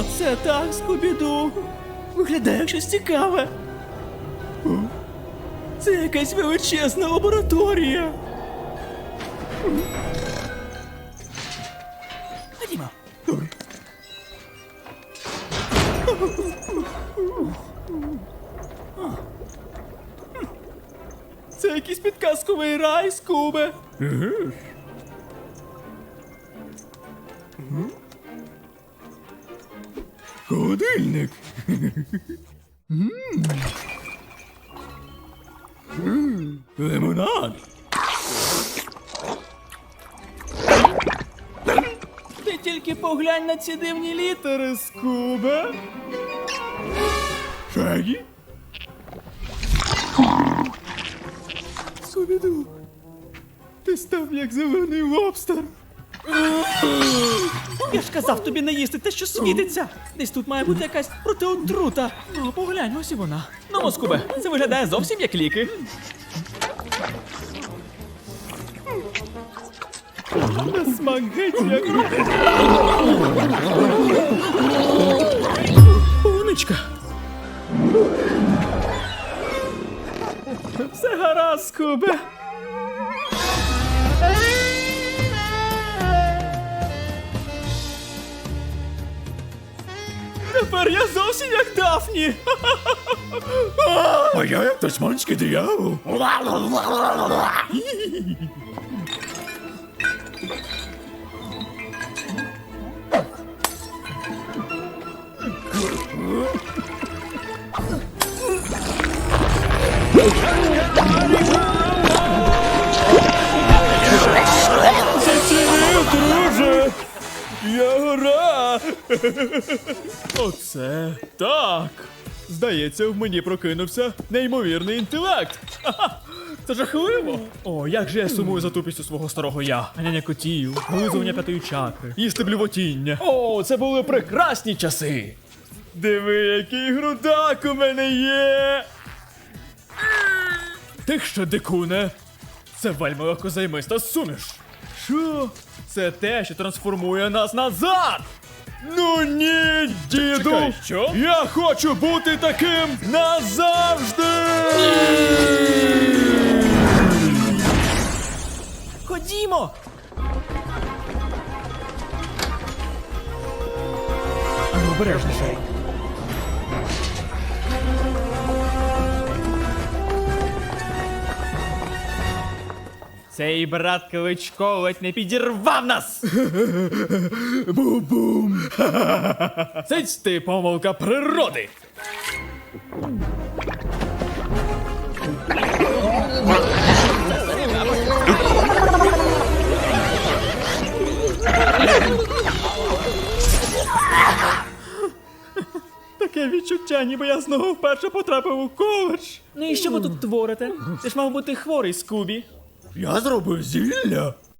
Оце так, Скубіду. Виглядає щось цікаве. Це якась величезна лабораторія. Ходімо. Це якийсь підказковий рай, Скубе. Холодильник. Лимонад. Ти тільки поглянь на ці дивні літери, Скубе. Шагі? Скубіду. Ти став як зелений лобстер. Я ж казав тобі не їсти те, що світиться. Десь тут має бути якась протиотрута. О, поглянь, ось і вона. Ну, Москубе, це виглядає зовсім як ліки. На смак геть як. Умничка. Все гаразд, Скубе. Тепер я зовсім як Дафні. А я як тасманський диявол. Оце так. Здається, в мені прокинувся неймовірний інтелект. Ха-ха! Це жахливо. О, як же я сумую за тупістю свого старого я. Ганяня котів, вилизування п'ятої чакри, їсти блювотіння. О, це були прекрасні часи. Диви, який грудак у мене є. Ти що, дикуне? Це вельми легкозаймиста суміш. Що? Це те, що трансформує нас назад! Ну ні, діду! Чекай, що? Я хочу бути таким назавжди! Ходімо! Обережніше. Цей брат Кличко ледь не підірвав нас! Бу-бум! Це ти помилка природи! Таке відчуття, ніби я знову вперше потрапив у коледж. Ну і що ви тут творите? Ти ж мав бути хворий, Скубі. Я зробив зілля.